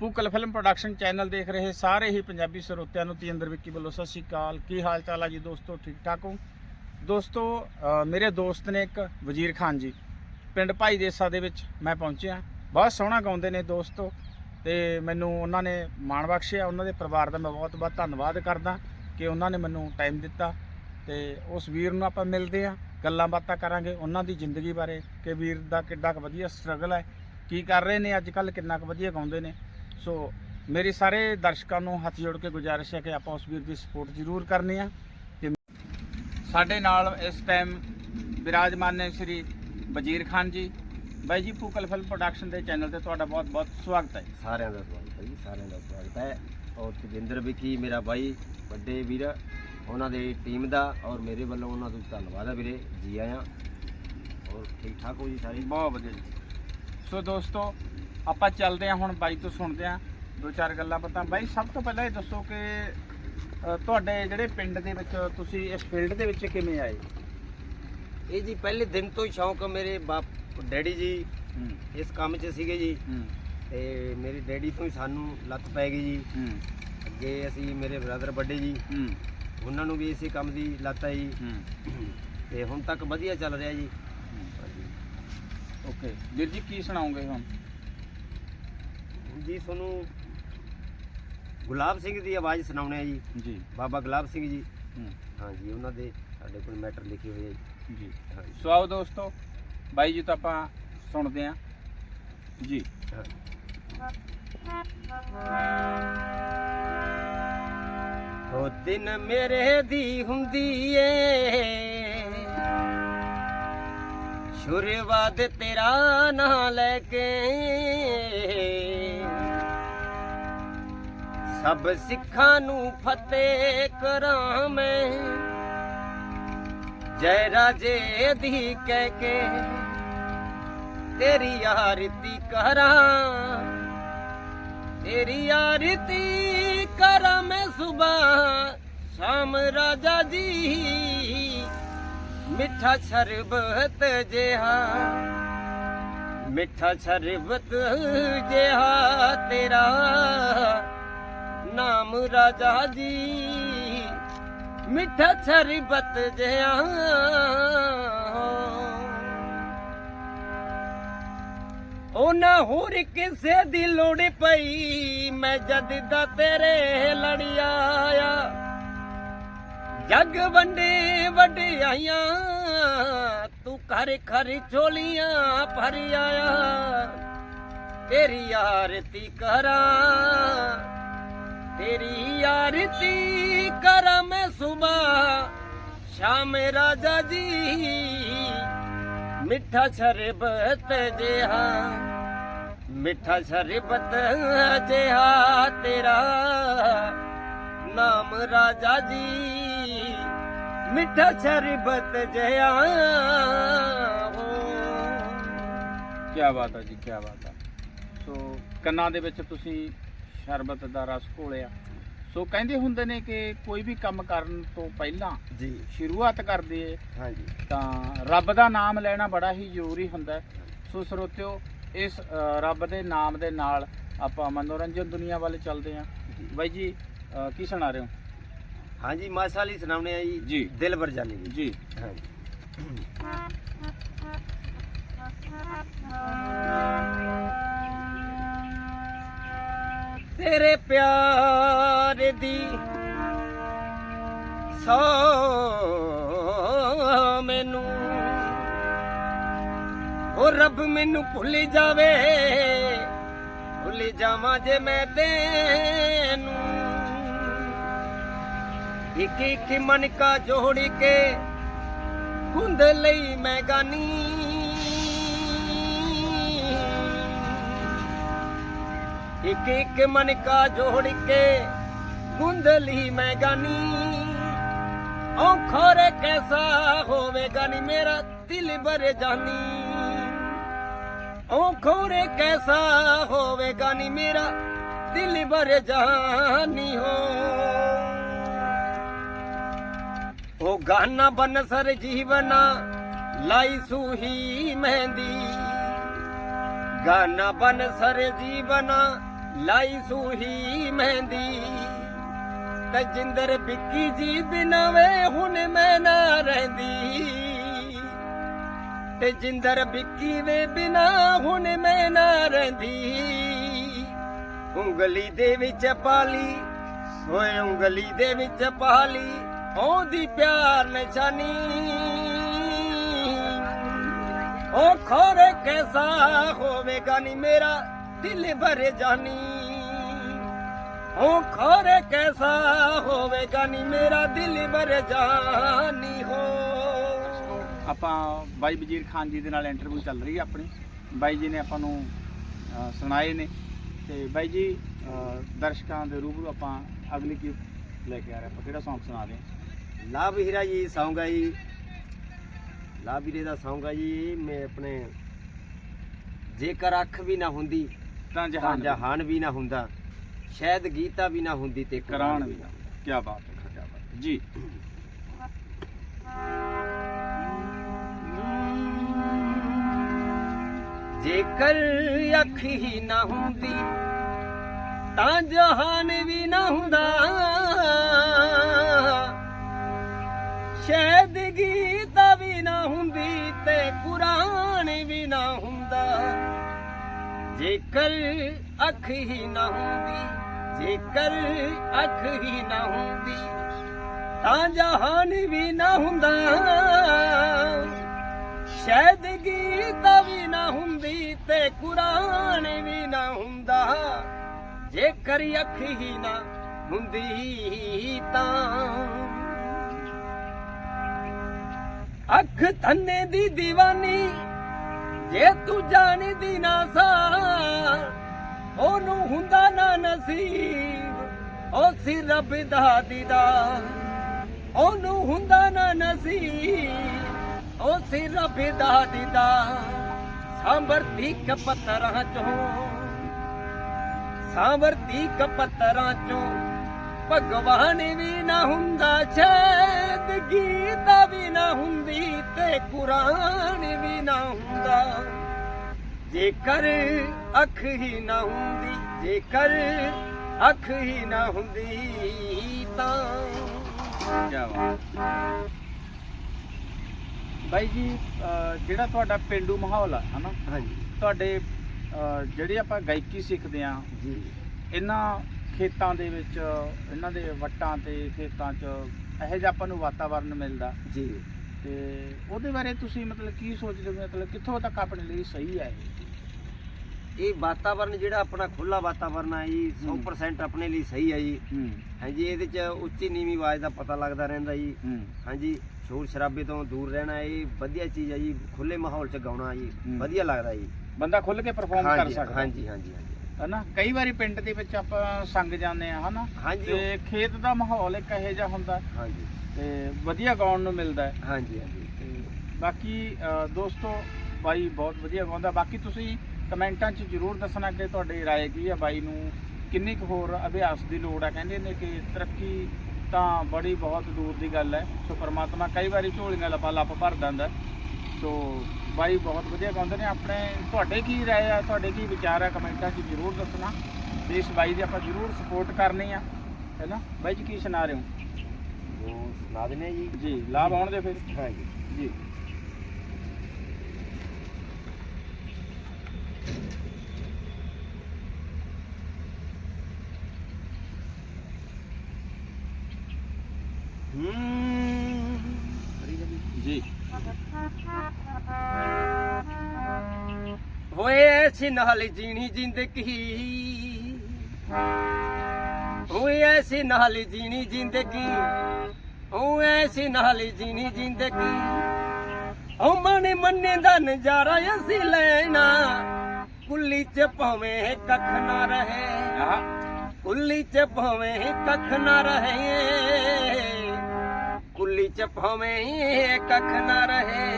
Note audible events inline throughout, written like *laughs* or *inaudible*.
ਪੂਕਲ film production channel ਦੇਖ ਰਹੇ ਸਾਰੇ ਹੀ ਪੰਜਾਬੀ ਸਰੋਤਿਆਂ ਨੂੰ ਤੇਂਦਰ ਵਿੱਕੀ ਵੱਲੋਂ ਸਤਿ ਸ਼੍ਰੀ ਅਕਾਲ। ਕੀ ਹਾਲ ਚਾਲ ਆ ਜੀ ਦੋਸਤੋ? ਠੀਕ ਠਾਕ ਹੋ? ਦੋਸਤੋ ਮੇਰੇ ਦੋਸਤ ਨੇ ਇੱਕ ਵਜ਼ੀਰ ਖਾਨ ਜੀ, ਪਿੰਡ ਭਾਈ ਦੇਸਾ ਦੇ ਵਿੱਚ ਮੈਂ ਪਹੁੰਚਿਆ। ਬਹੁਤ ਸੋਹਣਾ ਗਾਉਂਦੇ ਨੇ ਦੋਸਤੋ ਤੇ ਮੈਨੂੰ ਉਹਨਾਂ ਨੇ ਮਾਣ ਬਖਸ਼ਿਆ। ਉਹਨਾਂ ਦੇ ਪਰਿਵਾਰ ਦਾ ਮੈਂ ਬਹੁਤ ਬਹੁਤ ਧੰਨਵਾਦ ਕਰਦਾ ਕਿ ਉਹਨਾਂ ਨੇ ਮੈਨੂੰ ਟਾਈਮ ਦਿੱਤਾ ਤੇ ਉਸ ਵੀਰ ਨੂੰ ਆਪਾਂ ਮਿਲਦੇ ਆ ਗੱਲਾਂ ਬਾਤਾਂ ਕਰਾਂਗੇ ਉਹਨਾਂ ਦੀ ਜ਼ਿੰਦਗੀ ਬਾਰੇ ਕਿ ਵੀਰ ਦਾ ਕਿੱਡਾ ਕੁ ਵਧੀਆ ਸਟਰਗਲ ਹੈ, ਕੀ ਕਰ ਰਹੇ ਨੇ, ਅੱਜ ਕੱਲ ਕਿੰਨਾ ਕੁ ਵਧੀਆ ਗਾਉਂਦੇ ਨੇ। ਸੋ ਮੇਰੀ ਸਾਰੇ ਦਰਸ਼ਕਾਂ ਨੂੰ ਹੱਥ ਜੋੜ ਕੇ ਗੁਜ਼ਾਰਿਸ਼ ਹੈ ਕਿ ਆਪਾਂ ਉਸ ਵੀਰ ਦੀ ਸਪੋਰਟ ਜ਼ਰੂਰ ਕਰਨੀ ਆ ਤੇ ਸਾਡੇ ਨਾਲ ਇਸ ਟਾਈਮ ਵਿਰਾਜਮਾਨ ਨੇ ਸ਼੍ਰੀ ਵਜ਼ੀਰ ਖਾਨ ਜੀ ਬਾਈ ਜੀ ਪੂਕਲ ਫਿਲਮ ਪ੍ਰੋਡਕਸ਼ਨ ਦੇ ਚੈਨਲ ਤੇ ਤੁਹਾਡਾ ਬਹੁਤ ਬਹੁਤ ਸਵਾਗਤ ਹੈ। ਸਾਰਿਆਂ ਦਾ ਸਵਾਗਤ ਹੈ ਜੀ ਸਾਰਿਆਂ ਦਾ ਸਵਾਗਤ ਹੈ। ਔਰ ਤਜਿੰਦਰ ਵਿੱਕੀ ਮੇਰਾ ਬਾਈ ਵੱਡੇ ਵੀਰ ਉਹਨਾਂ ਦੀ ਟੀਮ ਦਾ ਔਰ ਮੇਰੇ ਵੱਲੋਂ ਉਹਨਾਂ ਦਾ ਧੰਨਵਾਦ ਹੈ ਵੀਰੇ ਜੀ ਆਇਆਂ। ਔਰ ਠੀਕ ਠਾਕ ਹੋ ਜੀ ਸਾਰੇ? ਬਹੁਤ ਵਧੀਆ ਜੀ। ਸੋ ਦੋਸਤੋ ਆਪਾਂ ਚੱਲਦੇ ਹਾਂ ਹੁਣ ਬਾਈ ਤੋਂ ਸੁਣਦੇ ਹਾਂ ਦੋ ਚਾਰ ਗੱਲਾਂ ਪਤਾ ਬਾਈ ਸਭ ਤੋਂ ਪਹਿਲਾਂ ਇਹ ਦੱਸੋ ਕਿ ਤੁਹਾਡੇ ਜਿਹੜੇ ਪਿੰਡ ਦੇ ਵਿੱਚ ਤੁਸੀਂ ਇਸ ਫੀਲਡ ਦੇ ਵਿੱਚ ਕਿਵੇਂ ਆਏ? ਇਹ ਜੀ ਪਹਿਲੇ ਦਿਨ ਤੋਂ ਹੀ ਸ਼ੌਂਕ ਮੇਰੇ ਬਾਪ ਡੈਡੀ ਜੀ ਇਸ ਕੰਮ 'ਚ ਸੀਗੇ ਜੀ। ਤੇ ਮੇਰੀ ਡੈਡੀ ਤੋਂ ਹੀ ਸਾਨੂੰ ਲੱਤ ਪੈ ਗਈ ਜੀ। ਅੱਗੇ ਅਸੀਂ ਮੇਰੇ ਬ੍ਰਦਰ ਵੱਡੇ ਜੀ। ਉਹਨਾਂ ਨੂੰ ਵੀ ਇਸੇ ਕੰਮ ਦੀ ਲੱਤ ਹੈ। ਜੀ ਤੇ ਹੁਣ ਤੱਕ ਵਧੀਆ ਚੱਲ ਰਿਹਾ ਜੀ। ਓਕੇ। ਵੀਰ ਜੀ ਕੀ ਸੁਣਾਓਗੇ ਹੁਣ? ਜੀ ਤੁਹਾਨੂੰ ਗੁਲਾਬ ਸਿੰਘ ਦੀ ਆਵਾਜ਼ ਸੁਣਾਉਣੇ ਆ ਜੀ। ਜੀ। ਬਾਬਾ ਗੁਲਾਬ ਸਿੰਘ ਜੀ। ਹੂੰ। ਹਾਂਜੀ ਉਹਨਾਂ ਦੇ ਸਾਡੇ ਕੋਲ ਮੈਟਰ ਲਿਖੇ ਹੋਏ ਆ ਜੀ। ਜੀ। ਸੋ ਆਓ ਦੋਸਤੋ ਬਾਈ ਜੀ ਤੋਂ ਆਪਾਂ ਸੁਣਦੇ ਹਾਂ। ਜੀ। ਉਹ ਦਿਨ ਮੇਰੇ ਦੀ ਹੁੰਦੀ ਏ। ਸ਼ੁਰੂਆਤ ਤੇਰਾ ਨਾਂ ਲੈ ਕੇ। ਸਭ ਸਿੱਖਾਂ ਨੂੰ ਫਤਿਹ ਕਰਾਂ ਮੈਂ ਜੈ ਰਾਜੇ ਦੀ ਕਹਿ ਕੇ ਤੇਰੀ ਆਰਤੀ ਕਰਾਂ। ਤੇਰੀ ਆਰਤੀ ਕਰਾਂ ਮੈਂ ਸੁਬਾਹ, ਸ਼ਾਮ ਰਾਜਾ ਜੀ। ਮਿੱਠਾ ਸ਼ਰਬਤ ਜਿਹਾ, ਮਿੱਠਾ ਸ਼ਰਬਤ ਜਿਹਾ ਤੇਰਾ। ਨਾਮ ਰਾਜਾ ਜੀ। ਮਿੱਠਾ ਸ਼ਰਬਤ ਜਿਹਾ। ਉਹਨਾਂ ਹੋਰ ਕਿਸੇ ਦੀ ਲੋੜ ਪਈ, ਮੈਂ ਜਦ ਦਾ ਤੇਰੇ ਲੜਿਆ ਆਇਆ ਜਗ ਵੰਡੇ ਵਡਿਆਈਆਂ, ਤੂੰ ਘਰ ਘਰ ਝੋਲੀਆਂ ਭਰ ਆਇਆ। ਤੇਰੀ ਆਰਤੀ ਕਰਾਂ। ਤੇਰੀ ਆਰਤੀ ਕਰਾਂ ਮੈਂ ਸੁਬਾ ਸ਼ਾਮ ਰਾਜਾ ਜੀ, ਮਿੱਠਾ ਸ਼ਰਬਤ ਜਿਹਾ, ਮਿੱਠਾ ਸ਼ਰਬਤ ਜਿਹਾ ਤੇਰਾ। ਨਾਮ ਰਾਜਾ ਜੀ, ਮਿੱਠਾ ਸ਼ਰਬਤ ਜਿਹਾ, ਹੋ। ਕੀ ਬਾਤ ਹੈ ਜੀ ਕੀ ਬਾਤ ਹੈ ਸੋ ਕੰਨਾਂ ਦੇ ਵਿੱਚ ਤੁਸੀਂ ਸ਼ਰਬਤ ਦਾ ਰਸ ਘੋਲਿਆ। ਸੋ ਕਹਿੰਦੇ ਹੁੰਦੇ ਨੇ ਕਿ ਕੋਈ ਵੀ ਕੰਮ ਕਰਨ ਤੋਂ ਪਹਿਲਾਂ ਜੀ। ਸ਼ੁਰੂਆਤ ਕਰਦੇ ਏ ਹਾਂਜੀ। ਤਾਂ ਰੱਬ ਦਾ ਨਾਮ ਲੈਣਾ ਬੜਾ ਹੀ ਜ਼ਰੂਰੀ ਹੁੰਦਾ ਹੈ। ਸੋ ਸਰੋਤਿਓ ਇਸ ਅ, ਰੱਬ ਦੇ ਨਾਮ ਦੇ ਨਾਲ ਆਪਾਂ ਮਨੋਰੰਜਨ ਦੁਨੀਆ ਵੱਲ ਚੱਲਦੇ ਹਾਂ। ਬਾਈ ਜੀ ਅ, ਕੀ ਸੁਣਾ ਰਹੇ ਹੋ? ਹਾਂਜੀ ਮਾਸਾਲੀ ਸੁਣਾਉਣੇ ਆ ਜੀ। ਜੀ। ਦਿਲ ਭਰ ਜਾਣੀ ਜੀ ਜੀ। ਹਾਂਜੀ। ਤੇਰੇ ਪਿਆਰ ਦੀ ਸੋ ਮੈਨੂੰ। ਉਹ ਰੱਬ, ਮੈਨੂੰ ਭੁੱਲ ਜਾਵੇ। ਭੁੱਲ ਜਾਵਾਂ ਜੇ ਮੈਂ ਤੈਨੂੰ। ਇੱਕ ਇੱਕ ਮਨ ਕਾ ਜੋੜ ਕੇ ਗੁੰਦ ਲਈ ਮੈਂ ਗਾਨੀ। ਇੱਕ ਇੱਕ ਮਨ ਕਾ ਜੋੜ ਕੇ ਗੁੰਦ ਮੈਂ ਗਾਨੀ। ਓ ਖੋਰੇ ਕੈਸਾ ਹੋਵੇਗਾ ਨੀ ਮੇਰਾ ਦਿਲ ਭਰ ਜਾਨੀ। ਓ ਖੋਰੇ ਕੈਸਾ ਹੋਵੇਗਾ ਨੀ ਮੇਰਾ ਦਿਲ ਭਰ ਜਾਨੀ ਹੋ। ਉਹ ਗਾਨਾ ਬਨਸਰ ਜੀਵਨਾ, ਲਾਈ ਸੂਹੀ ਮਹਿੰਦੀ। ਗਾਨਾ ਬਨਸਰ ਜੀਵਨਾ ਲਾਈ ਸੂਹੀ ਮਹਿੰਦੀ। ਤੇ ਬਿੱਕੀ ਜੀ ਬਿਨਾ ਵੇ ਹੁਣ ਮੈਂ ਨਾ ਰਹਿੰਦੀ। ਤੇ ਬਿੱਕੀ ਵੇ ਬਿਨਾ ਹੁਣ ਮੈਂ ਨਾ ਰਹਿੰਦੀ। ਉਂਗਲੀ ਦੇ ਵਿੱਚ ਪਾਲੀ, ਓਏ ਉਂਗਲੀ ਦੇ ਵਿੱਚ ਪਾਲੀ, ਆਉਂਦੀ ਪਿਆਰ ਨਿਸ਼ਾਨੀ। ਓ ਖੋਰੇ ਕੈਸਾ ਹੋਵੇਗਾ ਨੀ ਮੇਰਾ? ਦਿਲ ਭਰ ਜਾਨੀ। ਓ ਖੋਰੇ ਕੈਸਾ ਹੋਵੇਗਾ ਨੀ ਮੇਰਾ ਦਿਲ ਭਰ ਜਾਨੀ ਹੋ। ਆਪਾਂ ਬਾਈ ਵਜ਼ੀਰ ਖਾਨ ਜੀ ਦੇ ਨਾਲ ਇੰਟਰਵਿਊ ਚੱਲ ਰਹੀ ਹੈ ਆਪਣੀ। ਬਾਈ ਜੀ ਨੇ ਆਪਾਂ ਨੂੰ ਸੁਣਾਏ ਨੇ। ਤੇ ਬਾਈ ਜੀ ਦਰਸ਼ਕਾਂ ਦੇ ਰੂਬਰੂ ਆਪਾਂ ਅਗਲੀ ਕੀ ਲੈ ਕੇ ਆ ਰਹੇ ਆਪਾਂ ਕਿਹੜਾ Song ਸੁਣਾ ਰਹੇ ਹਾਂ? ਲਾ ਵੀਰਾ ਜੀ ਸੌਂਗਾ ਜੀ। ਲਾ ਵੀਰੇ ਦਾ ਸੌਂਗਾ ਜੀ ਮੈਂ ਆਪਣੇ ਜੇਕਰ ਅੱਖ ਵੀ ਨਾ ਹੁੰਦੀ ਤਾਂ ਤਾਂ ਜਹਾਨ ਜਹਾਨ ਵੀ ਨਾ ਹੁੰਦਾ ਸ਼ਾਇਦ ਗੀਤਾ ਵੀ ਨਾ ਹੁੰਦੀ ਤੇ ਕਰਾਣ ਵੀ ਕੀ ਬਾਤ ਹੈ ਕੀ ਬਾਤ ਹੈ। ਜੀ। ਜੇਕਰ ਅੱਖ ਹੀ ਨਾ ਹੁੰਦੀ ਤਾਂ ਜਹਾਨ ਵੀ ਨਾ ਹੁੰਦਾ। ਸ਼ਾਇਦ ਗੀਤਾ ਵੀ ਨਾ ਹੁੰਦੀ ਤੇ ਕੁਰਾਨ ਵੀ ਨਾ ਹੁੰਦਾ। ਜੇਕਰ ਅੱਖ ਹੀ ਨਾ ਹੁੰਦੀ, ਜੇਕਰ ਅੱਖ ਹੀ ਨਾ ਹੁੰਦੀ, ਤਾਂ ਜਹਾਨ ਵੀ ਨਾ ਹੁੰਦਾ। ਸ਼ਾਇਦ ਗੀਤਾ ਵੀ ਨਾ ਹੁੰਦੀ ਤੇ ਕੁਰਾਨ ਵੀ ਨਾ ਹੁੰਦਾ। ਜੇਕਰ ਅੱਖ ਹੀ ਨਾ ਹੁੰਦੀ ਤਾਂ ਅੱਖ ਧੰਨੇ ਦੀ ਦੀਵਾਨੀ ਜੇ ਤੂੰ ਜਾਣਦੀ ਨਾ ਸਾ, ਉਹਨੂੰ ਹੁੰਦਾ ਨਾ ਨਸੀਬ, ਉਹ ਸੀ ਰੱਬ ਦਾ ਦੀਦਾਰ। ਉਹਨੂੰ ਹੁੰਦਾ ਨਾ ਨਸੀਬ, ਉਹ ਸੀ ਰੱਬ ਦਾ ਦੀਦਾਰ। ਸਾਂਭਰਤੀ ਕਪਤਰਾਂ ਚੋਂ ਸਾਂਭਰਤੀ ਕਪਤਰਾਂ ਚੋਂ ਭਗਵਾਨ ਵੀ ਨਾ ਹੁੰਦਾ ਸ਼ਾਇਦ ਗੀਤਾ ਵੀ ਨਾ ਹੁੰਦੀ ਤੇ ਕੁਰਾਨ ਵੀ ਨਾ ਹੁੰਦਾ। ਜੇਕਰ ਅੱਖ ਹੀ ਨਾ ਹੁੰਦੀ ਜੇਕਰ ਅੱਖ ਹੀ ਨਾ ਹੁੰਦੀ ਤਾਂ ਬਾਈ ਜੀ ਜਿਹੜਾ ਤੁਹਾਡਾ ਪਿੰਡੂ ਮਾਹੌਲ ਆ ਹਨਾ? ਹਾਂਜੀ। ਤੁਹਾਡੇ ਜਿਹੜੀ ਆਪਾਂ ਗਾਇਕੀ ਸਿੱਖਦੇ ਆ ਜੀ। ਇਹਨਾਂ ਖੇਤਾਂ ਦੇ ਵਿੱਚ ਇਹਨਾਂ ਦੇ ਵੱਟਾਂ ਤੇ ਖੇਤਾਂ 'ਚ ਇਹੋ ਜਿਹਾ ਆਪਾਂ ਨੂੰ ਵਾਤਾਵਰਨ ਮਿਲਦਾ। ਜੀ। ਤੇ ਉਹਦੇ ਬਾਰੇ ਤੁਸੀਂ ਮਤਲਬ ਕੀ ਸੋਚਦੇ ਹੋ? ਮਤਲਬ ਕਿੱਥੋਂ ਤੱਕ ਆਪਣੇ ਲਈ ਸਹੀ ਹੈ ਇਹ? ਵਾਤਾਵਰਨ ਜਿਹੜਾ ਆਪਣਾ ਖੁੱਲਾ ਵਾਤਾਵਰਨ ਹੈ ਜੀ ਹੂੰ। 100% ਆਪਣੇ ਲਈ ਸਹੀ ਹੈ। ਜੀ ਹਾਂਜੀ ਇਹਦੇ ਚ ਉੱਚੀ ਨੀਵੀਂ ਆਵਾਜ਼ ਦਾ ਪਤਾ ਲੱਗਦਾ ਰਹਿੰਦਾ ਜੀ। ਹਾਂਜੀ ਸ਼ੋਰ ਸ਼ਰਾਬੇ ਤੋਂ ਦੂਰ ਰਹਿਣਾ ਇਹ ਵਧੀਆ ਚੀਜ਼ ਹੈ ਜੀ ਖੁੱਲੇ ਮਾਹੌਲ 'ਚ ਗਾਉਣਾ ਜੀ। ਵਧੀਆ ਲੱਗਦਾ ਜੀ। ਬੰਦਾ ਖੁੱਲ ਕੇ ਪਰਫਾਰਮ ਕਰ ਸਕਦਾ। ਹਾਂਜੀ ਹਾਂਜੀ ਹਾਂਜੀ ਹਨਾ ਕਈ ਵਾਰੀ ਪਿੰਡ ਦੇ ਵਿੱਚ ਆਪਾਂ ਸੰਗ ਜਾਂਦੇ ਆ ਹਨਾ ਹਾਂਜੀ ਤੇ ਖੇਤ ਦਾ ਮਾਹੌਲ ਇੱਕ ਇਹੋ ਜਿਹਾ ਹੁੰਦਾ ਹਾਂਜੀ ਤੇ ਵਧੀਆ ਗਾਉਣ ਨੂੰ ਮਿਲਦਾ ਹੈ ਹਾਂਜੀ ਹਾਂਜੀ ਤੇ ਬਾਕੀ ਅ, ਦੋਸਤੋ ਬਾਈ ਬਹੁਤ ਵਧੀਆ ਗਾਉਂਦਾ ਬਾਕੀ ਤੁਸੀਂ ਕਮੈਂਟਾਂ 'ਚ ਜਰੂਰ ਦੱਸਣਾ ਕਿ ਤੁਹਾਡੀ رائے ਕੀ ਹੈ ਬਾਈ ਨੂੰ ਕਿੰਨੀ ਕੁ ਹੋਰ ਅਭਿਆਸ ਦੀ ਲੋੜ ਹੈ ਕਹਿੰਦੇ ਨੇ ਕਿ ਤਰੱਕੀ ਤਾਂ ਬੜੀ ਬਹੁਤ ਦੂਰ ਦੀ ਗੱਲ ਹੈ ਸੋ ਪ੍ਰਮਾਤਮਾ ਕਈ ਵਾਰੀ ਝੋਲੀਆਂ ਲੱਪਾ ਲੱਪ ਭਰ ਦਿੰਦਾ ਸੋ ਬਾਈ ਬਹੁਤ ਵਧੀਆ ਗਾਉਂਦੇ ਨੇ। ਆਪਣੇ ਤੁਹਾਡੇ ਕੀ ਰਾਏ ਆ ਤੁਹਾਡੇ ਕੀ ਵਿਚਾਰ ਆ ਕਮੈਂਟਾਂ 'ਚ ਜਰੂਰ ਦੱਸਣਾ। ਤੇ ਇਸ ਬਾਈ ਦੀ ਆਪਾਂ ਜਰੂਰ ਸਪੋਰਟ ਕਰਨੀ ਆ ਹੈਨਾ? ਬਾਈ ਜੀ ਕੀ ਸੁਣਾ ਰਹੇ ਹੋ? ਉਹ ਸੁਣਾ ਦਿੰਦੇ ਜੀ। ਜੀ ਲਾਭ ਆਉਣ ਦੇ ਫਿਰ। ਹਾਂਜੀ ਜੀ। ਹੂੰ। ਜੀ। ਹੋਏ ਐਸੀ ਨਾਲ ਜੀਣੀ ਜ਼ਿੰਦਗੀ। ਹੋਏ ਐਸੀ ਨਾਲ ਜੀਣੀ ਜ਼ਿੰਦਗੀ। ਹੋਏ ਐਸੀ ਨਾਲ ਜੀਣੀ ਜ਼ਿੰਦਗੀ। ਓ ਮਨ ਮੰਨੇ ਦਾ ਨਜ਼ਾਰਾ ਅਸੀਂ ਲੈਣਾ। ਕੁੱਲੀ ਚ ਭਾਵੇਂ ਕੱਖ ਨਾ ਰਹੇ। ਕੁੱਲੀ ਚ ਭਾਵੇਂ ਕੱਖ ਨਾ ਰਹੇ। ਕੁੱਲੀ ਚ ਭਾਵੇਂ ਕੱਖ ਨਾ ਰਹੇ।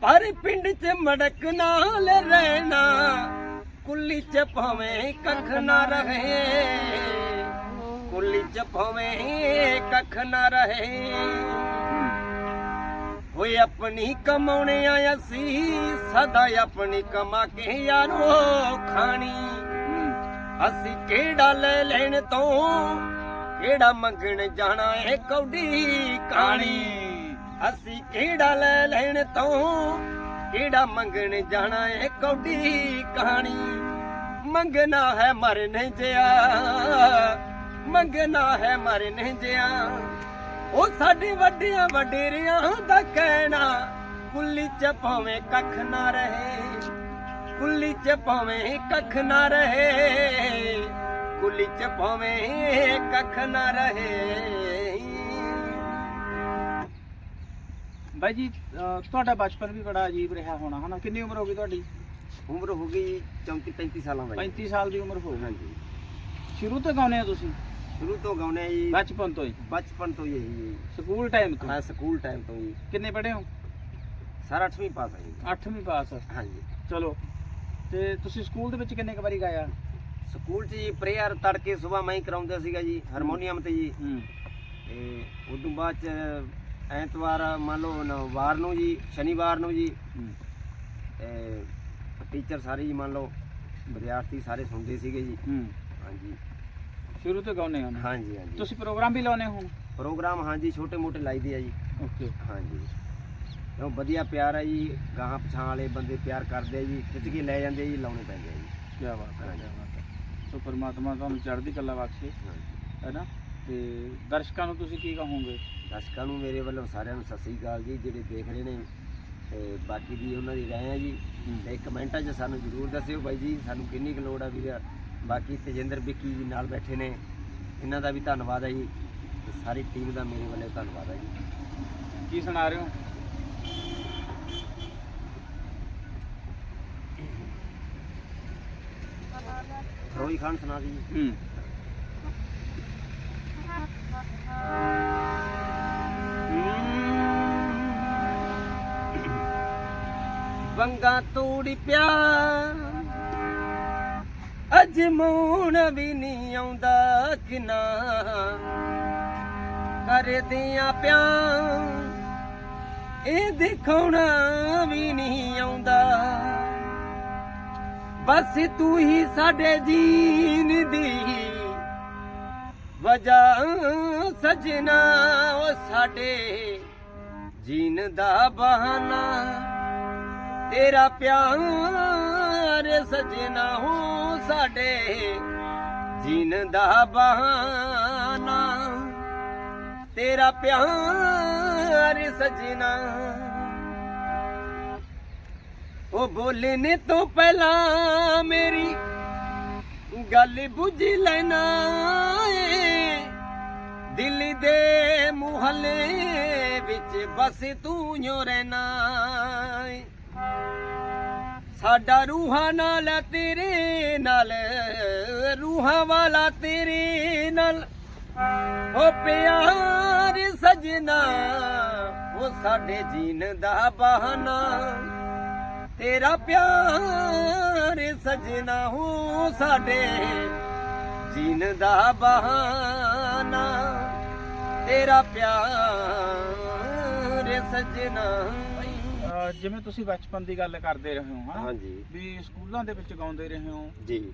ਪਰ ਪਿੰਡ ਚ ਮੜਕ ਨਾਲ ਰਹਿਣਾ ਕੁੱਲੀ ਚ ਭਾਵੇਂ ਕੱਖ ਨਾ ਰਹੇ। ਕੁੱਲੀ ਚ ਭਾਵੇਂ ਕੱਖ ਨਾ ਰਹੇ। ਹੋਏ ਆਪਣੀ ਕਮਾਉਣੇ ਆ ਅਸੀਂ ਸਦਾ ਆਪਣੀ ਕਮਾ ਕੇ ਯਾਰੋ ਖਾਣੀ। ਅਸੀਂ ਕਿਹੜਾ ਲੈ ਲੈਣ ਤੋਂ ਕਿਹੜਾ ਮੰਗਣ ਜਾਣਾ ਏ ਕੌਡੀ ਕਹਾਣੀ ਅਸੀਂ ਕਿਹੜਾ ਲੈ ਲੈਣ ਤੋਂ? ਕਿਹੜਾ ਮੰਗਣ ਜਾਣਾ ਏ ਕੌਡੀ ਕਹਾਣੀ ਮੰਗਣਾ ਹੈ ਮਰਨ ਜਿਆ। ਮੰਗਣਾ ਹੈ ਮਰਨ ਜਿਆ। ਉਹ ਸਾਡੇ ਵੱਡਿਆਂ ਵਡੇਰਿਆਂ ਦਾ ਕਹਿਣਾ, ਕੁੱਲੀ ਚ ਭਾਵੇਂ ਕੱਖ ਨਾ ਰਹੇ। ਕੁੱਲੀ ਚ ਭਾਵੇਂ ਕੱਖ ਨਾ ਰਹੇ। ਕੁੱਲੀ ਚ ਭਾਵੇਂ ਕੱਖ ਨਾ ਰਹੇ। ਬਾਈ ਜੀ ਅਹ ਤੁਹਾਡਾ ਬਚਪਨ ਵੀ ਬੜਾ ਅਜੀਬ ਰਿਹਾ ਹੋਣਾ ਹਨਾ? ਕਿੰਨੀ ਉਮਰ ਹੋ ਗਈ ਤੁਹਾਡੀ? ਉਮਰ ਹੋ ਗਈ 34 35 ਸਾਲਾਂ ਦਾ ਜੀ 35 ਸਾਲ ਦੀ ਉਮਰ ਹੋ ਗਈ। ਹਾਂਜੀ। ਸ਼ੁਰੂ ਤੋਂ ਗਾਉਂਦੇ ਹੋ ਤੁਸੀਂ? ਸ਼ੁਰੂ ਤੋਂ ਗਾਉਣੇ ਜੀ। ਬਚਪਨ ਤੋਂ ਹੀ? ਬਚਪਨ ਤੋਂ ਹੀ ਹੈ ਜੀ। ਸਕੂਲ ਟਾਈਮ ਤੋਂ? ਹਾਂ ਸਕੂਲ ਟਾਈਮ ਤੋਂ ਹੀ। ਕਿੰਨੇ ਪੜ੍ਹੇ ਹੋ? ਸਾਰਾ 8ਵੀਂ ਪਾਸ ਹੈ ਜੀ। 8ਵੀਂ ਪਾਸ। ਹਾਂਜੀ। ਚਲੋ ਤੇ ਤੁਸੀਂ ਸਕੂਲ ਦੇ ਵਿੱਚ ਕਿੰਨੇ ਕੁ ਵਾਰੀ ਗਾਇਆ? ਸਕੂਲ 'ਚ ਜੀ ਪ੍ਰੇਅਰ ਤੜਕੇ ਸਵੇਰ ਮੈਂ ਹੀ ਕਰਾਉਂਦਾ ਸੀਗਾ ਜੀ ਹਾਰਮੋਨੀਅਮ ਤੇ ਜੀ। ਹੂੰ। ਤੇ ਉਦੋਂ ਬਾਅਦ ਚ ਐਤਵਾਰ ਮੰਨ ਲਓ ਨ- ਵਾਰ ਨੂੰ ਜੀ ਸ਼ਨੀਵਾਰ ਨੂੰ ਜੀ। ਤੇ ਟੀਚਰ ਸਾਰੇ ਜੀ ਮੰਨ ਲਓ ਵਿਦਿਆਰਥੀ ਸਾਰੇ ਸੁਣਦੇ ਸੀਗੇ ਜੀ। ਹੂੰ। ਹਾਂਜੀ। ਸ਼ੁਰੂ ਤੋਂ ਗਾਉਂਦੇ ਹੋ ਨਾ? ਹਾਂਜੀ ਹਾਂਜੀ। ਤੁਸੀਂ ਪ੍ਰੋਗਰਾਮ ਵੀ ਲਾਉਨੇ ਹੋ? ਪ੍ਰੋਗਰਾਮ ਹਾਂਜੀ ਛੋਟੇ ਮੋਟੇ ਲਾਈਦੇ ਆ ਜੀ। ਓਕੇ। ਹਾਂਜੀ। ਉਹ ਵਧੀਆ ਪਿਆਰ ਹੈ ਜੀ ਗਾਹਾਂ ਪਛਾਣ ਵਾਲੇ ਬੰਦੇ ਪਿਆਰ ਕਰਦੇ ਆ ਜੀ ਖਿੱਚ ਕੇ ਲੈ ਜਾਂਦੇ ਆ ਜੀ ਲਾਉਣੇ ਪੈਂਦੇ ਆ ਜੀ। ਕੀ ਬਾਤ ਹੈ ਕੀ ਬਾਤ ਹੈ। ਸੋ ਪਰਮਾਤਮਾ ਤੁਹਾਨੂੰ ਚੜ੍ਹਦੀ ਕਲਾ ਬਖਸ਼ੇ। ਹੈ ਨਾ ਤੇ ਦਰਸ਼ਕਾਂ ਨੂੰ ਤੁਸੀਂ ਕੀ ਕਹੋਗੇ? ਦਰਸ਼ਕਾਂ ਨੂੰ ਮੇਰੇ ਵੱਲੋਂ ਸਾਰਿਆਂ ਨੂੰ ਸਤਿ ਸ੍ਰੀ ਅਕਾਲ ਜੀ ਜਿਹੜੇ ਦੇਖ ਰਹੇ ਨੇ ਤੇ ਬਾਕੀ ਦੀ ਉਹਨਾਂ ਦੀ ਰਾਏ ਆ ਜੀ। ਤੇ ਕਮੈਂਟਾਂ 'ਚ ਸਾਨੂੰ ਜ਼ਰੂਰ ਦੱਸਿਓ ਬਾਈ ਜੀ ਸਾਨੂੰ ਕਿੰਨੀ ਕੁ ਲੋੜ ਆ ਵੀਰ? ਬਾਕੀ ਤੇਜਿੰਦਰ ਵਿੱਕੀ ਜੀ ਨਾਲ ਬੈਠੇ ਨੇ ਇਹਨਾਂ ਦਾ ਵੀ ਧੰਨਵਾਦ ਹੈ ਜੀ। ਤੇ ਸਾਰੀ ਟੀਮ ਦਾ ਮੇਰੇ ਵੱਲੋਂ ਧੰਨਵਾਦ ਹੈ ਜੀ। ਕੀ ਸੁਣਾ ਰਹੇ ਹੋ? ਰੋਈ ਖਾਨ ਸੁਣਾ ਦੀ। ਹੂੰ। ਵੰਗਾ ਤੋੜੀ ਪਿਆ। ਅਜਮੂਣ ਵੀ ਨਹੀਂ ਆਉਂਦਾ ਕਿਨਾ। ਕਰਦਿਆਂ ਪਿਆ। ਇਹ ਦਿਖਾਉਣਾ ਵੀ ਨਹੀਂ ਆਉਂਦਾ। ਬਸ ਤੂੰ ਹੀ ਸਾਡੇ ਜੀਨ ਦੀ ਵਜ੍ਹਾ, ਸਜਣਾ ਉਹ ਸਾਡੇ ਜੀਣ ਦਾ ਬਹਾਨਾ। ਤੇਰਾ ਪਿਆਰ ਸਜਣਾ ਹੋ ਸਾਡੇ ਜੀਣ ਦਾ ਬਹਾਨਾ। ਤੇਰਾ ਪਿਆਰ ਸਜਣਾ ਉਹ ਬੋਲਣੇ ਤੋਂ ਪਹਿਲਾਂ ਮੇਰੀ ਗੱਲ ਬੁੱਝ ਲੈਣਾ ਏ। ਦਿਲ ਦੇ ਮੁਹੱਲੇ ਵਿੱਚ ਬਸ ਤੂੰ ਜੋ ਰਹਿਣਾ ਏ। ਸਾਡਾ ਰੂਹਾਂ ਨਾਲ ਹੈ ਤੇਰੇ ਨਾਲ, ਰੂਹਾਂ ਵਾਲਾ ਤੇਰੇ ਨਾਲ। ਓ ਪਿਆਰ ਸਜਣਾ ਉਹ ਸਾਡੇ ਜੀਣ ਦਾ ਬਹਾਨਾ। ਤੇਰਾ ਪਿਆਰ ਸਜਣਾ ਹੋ ਸਾਡੇ। ਜੀਣ ਦਾ ਬਹਾਨਾ ਤੇਰਾ ਪਿਆਰ ਸਜਣਾ ਜਿਵੇਂ ਤੁਸੀਂ ਬਚਪਨ ਦੀ ਗੱਲ ਕਰਦੇ ਰਹੇ ਹੋ ਹਾਂਜੀ। ਵੀ ਸਕੂਲਾਂ ਦੇ ਵਿੱਚ ਗਾਉਂਦੇ ਰਹੇ ਹੋ। ਜੀ।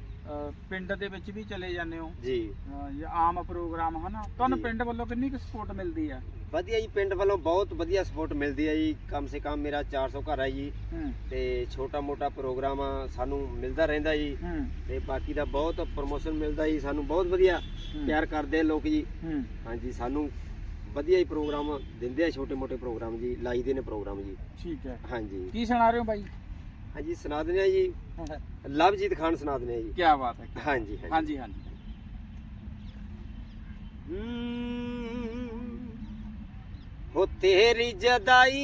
ਪਿੰਡ ਦੇ ਵਿੱਚ ਵੀ ਚਲੇ ਜਾਂਦੇ ਹੋ। ਜੀ। ਜਾਂ ਆਮ ਪ੍ਰੋਗਰਾਮ ਹਨਾ? ਤੁਹਾਨੂੰ। ਪਿੰਡ ਵੱਲੋਂ ਕਿੰਨੀ ਕੁ ਸਪੋਰਟ ਮਿਲਦੀ ਆ? ਵਧੀਆ ਜੀ ਪਿੰਡ ਵੱਲੋਂ ਬਹੁਤ ਵਧੀਆ ਸਪੋਰਟ ਮਿਲਦੀ ਹੈ ਜੀ। ਕਮ ਸੇ ਕਮ ਮੇਰਾ 400 ਘਰ ਹੈ ਜੀ। ਹੂੰ। ਤੇ ਛੋਟਾ ਮੋਟਾ ਪ੍ਰੋਗਰਾਮ ਆ, ਸਾਨੂੰ ਮਿਲਦਾ ਰਹਿੰਦਾ ਜੀ। ਹੂੰ। ਤੇ ਬਾਕੀ ਦਾ ਬਹੁਤ ਪ੍ਰਮੋਸ਼ਨ ਮਿਲਦਾ ਜੀ। ਸਾਨੂੰ ਬਹੁਤ ਵਧੀਆ ਹੂੰ। ਪਿਆਰ ਕਰਦੇ ਆ ਲੋਕ ਜੀ। ਹੂੰ। ਹਾਂਜੀ ਸਾਨੂੰ ਵਧੀਆ ਹੀ ਪ੍ਰੋਗਰਾਮ ਦਿੰਦੇ ਆ ਛੋਟੇ ਮੋਟੇ ਪ੍ਰੋਗਰਾਮ ਜੀ ਲਾਈਦੇ ਨੇ ਪ੍ਰੋਗਰਾਮ ਜੀ। ਠੀਕ ਹੈ। ਹਾਂਜੀ। ਕੀ ਸੁਣਾ ਰਹੇ ਹੋ ਬਾਈ? ਹਾਂਜੀ ਸੁਣਾ ਦਿੰਦੇ ਆ ਜੀ। *laughs* ਲਵਜੀਤ ਖਾਨ ਸੁਣਾ ਦਿੰਦੇ ਆ ਜੀ। ਕੀ ਬਾਤ ਹੈ ਹਾਂਜੀ ਹਾਂਜੀ। ਹਾਂਜੀ ਹੋ ਤੇਰੀ ਜਦਾਈ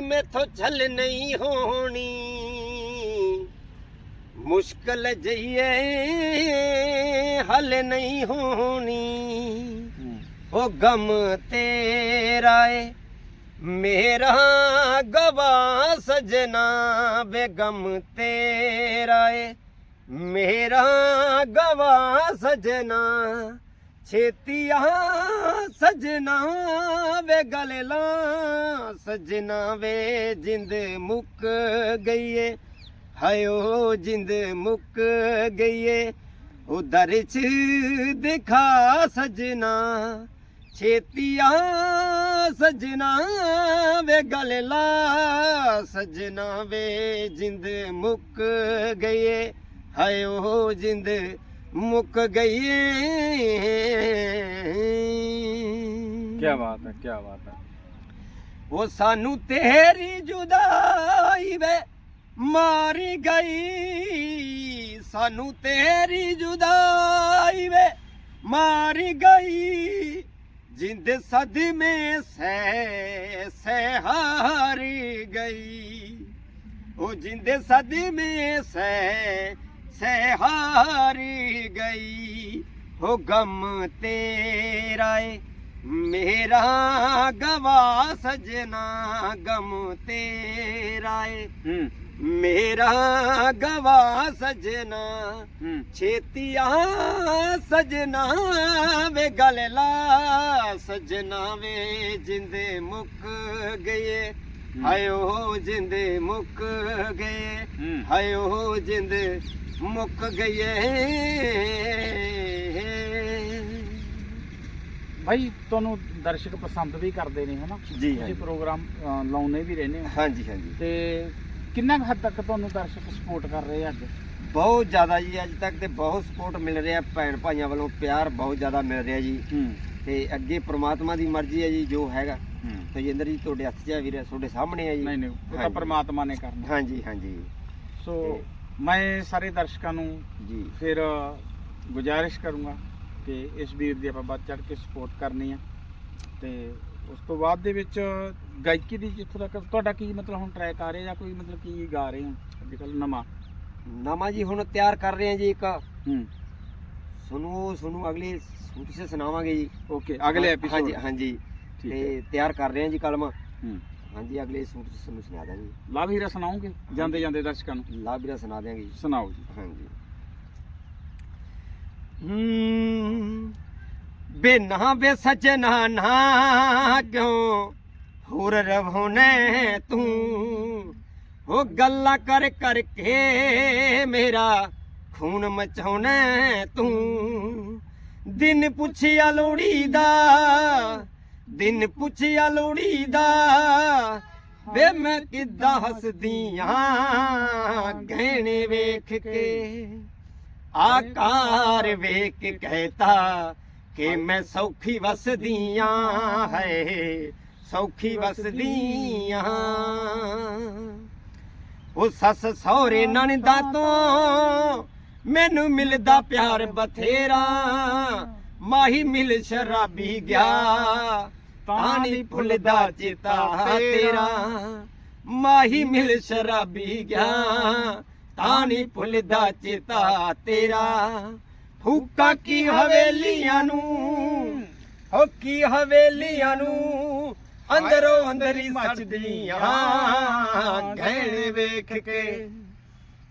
ਮੈਥੋਂ ਛਲ ਨਹੀਂ ਹੋਣੀ। ਮੁਸ਼ਕਲ ਜਈਏ ਹੱਲ ਨਹੀਂ ਹੋਣੀ। ਹੂੰ ਉਹ ਗਮ ਤੇਰਾ ਏ ਮੇਰਾ ਗਵਾ ਸਜਣਾ ਬੇਗਮ ਤੇਰਾ ਏ ਮੇਰਾ ਗਵਾ ਸਜਣਾ, ਛੇਤੀਆ ਸਜਣਾ ਵੇ ਗਲੇ ਲਾ ਸਜਣਾ ਵੇ ਜਿੰਦ ਮੁੱਕ ਗਈ ਏ ਹਾਏ ਓ ਜਿੰਦ ਮੁੱਕ ਗਈਏ, ਉਦਰ ਚ ਦਿਖਾ ਸਜਣਾ ਛੇਤੀਆਂ ਸਜਣਾ ਵੇ ਗਲ ਲਾ ਸਜਣਾ ਵੇ ਜਿੰਦ ਮੁੱਕ ਗਈਏ ਹਾਏ ਓ ਜਿੰਦ ਮੁੱਕ ਗਈਏ। ਕੀ ਬਾਤ ਹੈ ਕੀ ਬਾਤ ਹੈ। ਉਹ ਸਾਨੂੰ ਤੇਰੀ ਜੁਦਾਈ ਵੇ ਮਾਰੀ ਗਈ ਸਾਨੂੰ ਤੇਰੀ ਜੁਦਾਈ ਵੇ ਮਾਰੀ ਗਈ। ਜਿੰਦ ਸਦਮੇ ਸਹਿ ਸਹਿ ਗਈ। ਉਹ ਜਿੰਦ ਸਦਮੇ ਸਹਿ ਸਹਿ ਗਈ। ਹੋ ਗਮ ਤੇਰਾ ਏ, ਮੇਰਾ ਗਵਾ ਸਜਣਾ ਗਮ ਤੇਰਾ ਏ। ਮੇਰਾ ਗਵਾ ਸਜਣਾ ਹੂੰ। ਛੇਤੀਆਂ ਸਜਣਾ ਵੇ ਗਲ ਲਾ ਸਜਣਾ ਵੇ ਜਿੰਦੇ ਮੁੱਕ ਗਏ। ਹਾਇਓ ਜਿੰਦੇ ਮੁੱਕ ਗਏ। ਹੂੰ। ਹਾਇਓ ਜਿੰਦ ਮੁੱਕ ਗਏ ਭਾਈ ਤੁਹਾਨੂੰ ਦਰਸ਼ਕ ਪਸੰਦ ਵੀ ਕਰਦੇ ਨੇ ਹਨਾ? ਜੀ ਤੁਸੀਂ ਪ੍ਰੋਗਰਾਮ ਅ, ਲਾਉਣੇ ਵੀ ਰਹਿੰਦੇ ਹੋ। ਹਾਂਜੀ ਹਾਂਜੀ। ਤੇ ਕਿੰਨਾ ਕੁ ਹੱਦ ਤੱਕ ਤੁਹਾਨੂੰ ਦਰਸ਼ਕ ਸਪੋਰਟ ਕਰ ਰਹੇ ਆ ਅੱਜ? ਬਹੁਤ ਜ਼ਿਆਦਾ ਜੀ ਅੱਜ ਤੱਕ ਤੇ ਬਹੁਤ ਸਪੋਰਟ ਮਿਲ ਰਿਹਾ ਭੈਣ ਭਾਈਆਂ ਵੱਲੋਂ ਪਿਆਰ ਬਹੁਤ ਜ਼ਿਆਦਾ ਮਿਲ ਰਿਹਾ ਜੀ। ਹੂੰ। ਤੇ ਅੱਗੇ ਪ੍ਰਮਾਤਮਾ ਦੀ ਮਰਜ਼ੀ ਹੈ ਜੀ ਜੋ ਹੈਗਾ। ਹੂੰ। ਤੇਜਿੰਦਰ ਜੀ ਤੁਹਾਡੇ ਹੱਥ 'ਚ ਹੈ ਵੀਰੇ ਤੁਹਾਡੇ ਸਾਹਮਣੇ ਹੈ ਜੀ। ਨਹੀਂ ਨਹੀਂ ਉਹ ਤਾਂ ਹਾਂਜੀ। ਪਰਮਾਤਮਾ ਨੇ ਕਰਨਾ। ਹਾਂਜੀ ਹਾਂਜੀ। ਸੋ ਮੈਂ ਸਾਰੇ ਦਰਸ਼ਕਾਂ ਨੂੰ ਜੀ। ਫਿਰ ਗੁਜ਼ਾਰਿਸ਼ ਕਰੂੰਗਾ ਕਿ ਇਸ ਵੀਰ ਦੀ ਆਪਾਂ ਵੱਧ ਚੜ ਕੇ ਸਪੋਰਟ ਕਰਨੀ ਆ। ਤੇ ਉਸ ਤੋਂ ਬਾਅਦ ਦੇ ਵਿੱਚ ਗਾਇਕੀ ਦੀ ਜਿੱਥੋਂ ਤੱਕ ਤੁਹਾਡਾ ਕੀ ਮਤਲਬ ਹੁਣ ਟਰੈਕ ਆ ਰਿਹਾ ਜਾਂ ਕੋਈ ਮਤਲਬ ਕੀ ਗਾ ਰਹੇ ਹੋ ਅੱਜ ਕੱਲ ਨਵਾਂ? ਨਵਾਂ ਜੀ ਹੁਣ ਤਿਆਰ ਕਰ ਰਹੇ ਹਾਂ ਜੀ ਇੱਕ। ਹੂੰ। ਸੁਣੋ ਸੁਣੋ ਅਗਲੇ ਸੂਟ ਸੇ ਸੁਣਾਵਾਂਗੇ ਜੀ। ਓਕੇ ਅਗਲੇ ਐਪੀਸੋਡ ਹਾਂਜੀ ਹਾਂਜੀ। ਤੇ ਤਿਆਰ ਕਰ ਰਹੇ ਹਾਂ ਜੀ ਕਲਮ। ਹੂੰ। ਹਾਂਜੀ ਅਗਲੇ ਸੂਟ 'ਚ ਤੁਹਾਨੂੰ ਸੁਣਾ ਦਾਂਗੇ। ਲਵ ਹੀਰਾ ਸੁਣਾਓਗੇ ਜਾਂਦੇ ਜਾਂਦੇ ਦਰਸ਼ਕਾਂ ਨੂੰ। ਲਾਬੀਰਾ ਸੁਣਾ ਦਿਆਂਗੇ ਜੀ। ਸੁਣਾਓ ਜੀ। ਹਾਂਜੀ। ਹੂੰ। ਬਿਨਾ ਬੇ ਸਜਣਾ ਨਾ ਕਿਉਂ? ਹੋਰ ਰਵਹੁਨੇ ਤੂੰ। ਉਹ ਗੱਲਾਂ ਕਰ ਕਰਕੇ ਮੇਰਾ ਖੂਨ ਮਚਾਉਣਾ ਤੂੰ। ਦਿਨ ਪੁੱਛਿਆ ਲੋੜੀ ਦਾ, ਦਿਨ ਪੁੱਛਿਆ ਲੋੜੀ ਦਾ। ਵੇ ਮੈਂ ਕਿੱਦਾਂ ਹੱਸਦੀਆਂ ਗਹਿਣੇ ਵੇਖ ਕੇ। ਆਕਾਰ ਵੇਖ ਕੇ ਕਹਿਤਾ ਕਿ ਮੈਂ ਸੌਖੀ ਵਸਦੀਆਂ ਹੈ, ਸੌਖੀ ਵਸਦੀਆਂ। ਉਹ ਸੱਸ ਸਹੁਰੇ ਨਣਦਾ ਤੋਂ ਮੈਨੂੰ ਮਿਲਦਾ ਪਿਆਰ ਬਥੇਰਾ, ਮਾਹੀ ਮਿਲ ਸ਼ਰਾਬੀ ਗਿਆ, ਪਾਣੀ ਨਹੀਂ ਭੁੱਲਦਾ ਚੇਤਾ ਤੇਰਾ। ਮਾਹੀ ਮਿਲ ਸ਼ਰਾਬੀ ਗਿਆ ਤਾਂ ਨਹੀਂ ਭੁੱਲਦਾ ਚੇਤਾ ਤੇਰਾ। ਹੁੱਕਾ ਕੀ ਹਵੇਲੀਆਂ ਨੂੰ? ਹੋ ਹਵੇਲੀਆਂ ਨੂੰ? ਅੰਦਰੋਂ ਅੰਦਰੀ ਮੱਚਦੀਆਂ ਗਹਿਣੇ ਵੇਖ ਕੇ।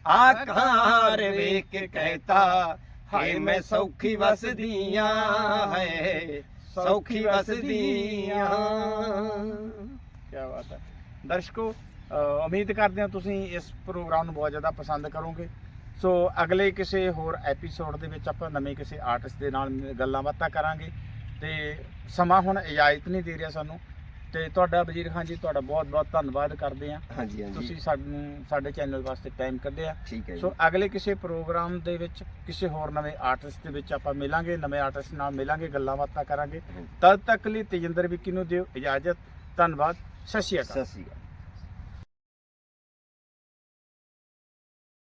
ਆਕਾਰ ਵੇਖ ਕਹਿਤਾ ਹਾਏ ਮੈਂ ਸੌਖੀ ਵਸਦੀਆਂ ਹੈ ਸੌਖੀ ਵਸਦੀਆਂ। ਕੀ ਬਾਤ ਹੈ। ਦਰਸ਼ਕੋ ਉਮੀਦ ਕਰਦੇ ਹਾਂ ਤੁਸੀਂ ਇਸ ਪ੍ਰੋਗਰਾਮ ਨੂੰ ਬਹੁਤ ਜ਼ਿਆਦਾ ਪਸੰਦ ਕਰੋਗੇ। ਸੋ ਅਗਲੇ ਕਿਸੇ ਹੋਰ ਐਪੀਸੋਡ ਦੇ ਵਿੱਚ ਆਪਾਂ ਨਵੇਂ ਕਿਸੇ ਆਰਟਿਸਟ ਦੇ ਨਾਲ ਗੱਲਾਂ ਬਾਤਾਂ ਕਰਾਂਗੇ ਤੇ ਸਮਾਂ ਹੁਣ ਇਜਾਜ਼ਤ ਨਹੀਂ ਦੇ ਰਿਹਾ ਸਾਨੂੰ। ਤੇ ਤੁਹਾਡਾ ਵਜ਼ੀਰ ਖਾਨ ਜੀ ਤੁਹਾਡਾ ਬਹੁਤ ਬਹੁਤ ਧੰਨਵਾਦ ਕਰਦੇ ਹਾਂ। ਹਾਂਜੀ ਹਾਂਜੀ। ਤੁਸੀਂ ਸਾਨੂੰ ਸਾਡੇ ਚੈਨਲ ਵਾਸਤੇ ਟਾਈਮ ਕੱਢਿਆ। ਠੀਕ ਹੈ ਸੋ ਅਗਲੇ ਕਿਸੇ ਪ੍ਰੋਗਰਾਮ ਦੇ ਵਿੱਚ ਕਿਸੇ ਹੋਰ ਨਵੇਂ ਆਰਟਿਸਟ ਦੇ ਵਿੱਚ ਆਪਾਂ ਮਿਲਾਂਗੇ ਨਵੇਂ ਆਰਟਿਸਟ ਨਾਲ ਮਿਲਾਂਗੇ ਗੱਲਾਂ ਬਾਤਾਂ ਕਰਾਂਗੇ। ਤਦ ਤੱਕ ਲਈ ਤੇਜਿੰਦਰ ਵਿੱਕੀ ਨੂੰ ਦਿਓ ਇਜਾਜ਼ਤ। ਧੰਨਵਾਦ। ਸਤਿ ਸ਼੍ਰੀ ਅਕਾਲ। ਸਤਿ ਸ਼੍ਰੀ ਅਕਾਲ।